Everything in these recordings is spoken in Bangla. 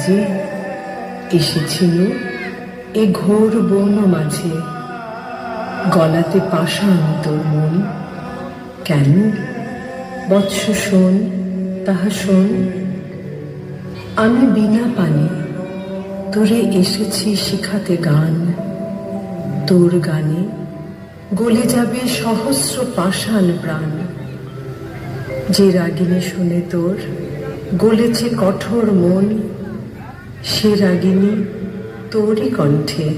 সাজে এসেছিল এ ঘোর বন মাঝে। গলাতে পাশান তোর মন। কেন? বৎস শোন, তাহা শোন। আমি বিনা পানে তোরে এসেছি শিখাতে গান। তোর গানে গলে যাবে সহস্র পাষাণ প্রাণ। যে রাগিনী শুনে তোর গলেছে কঠোর মন। সে রাগিনী তোরই কণ্ঠে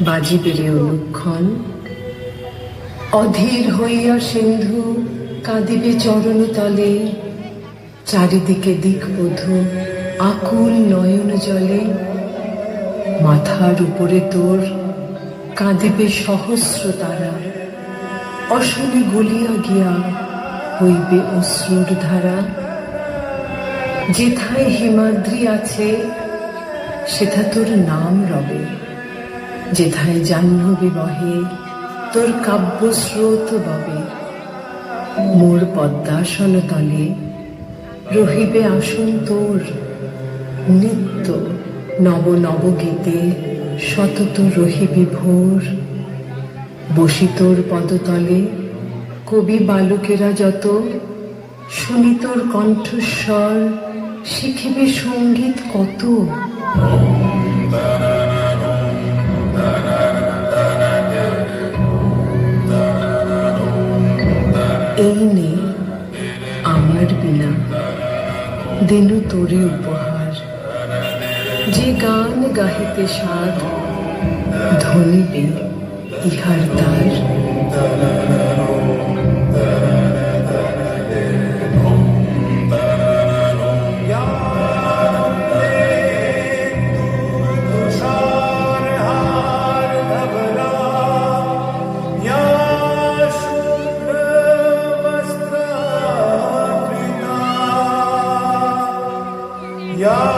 বাজিবে রে অনুক্ষণ অধীর হইয়া সিন্ধু কাঁদিবে চরণ তলে, চারিদিকে দিক বধু আকুল নয়ন জলে। মাথার উপরে তোর কাঁদিবে সহস্র তারা অশনে গলিয়া গিয়া হইবে অশ্রুর ধারা। যেথায় হিমাদ্রি আছে সেথা তোর নাম রবে, যেথায় জাহ্নবী বহে, তোর কাব্য স্রোত ববে। মোর পদ্মাসন তলে রহিবে আসন তোর, নিত্য নব নব গীতে সতত রহিবি ভোর। বসি তোর পদতলে, কবি বালকেরা যত, শুনি তোর কণ্ঠস্বর শিখিবে সংগীত কত? এই নে আমার বিনা দিনু তোরে উপহার। যে গান গাহিতে সাধ, ধনিবে ইহার তার Yeah.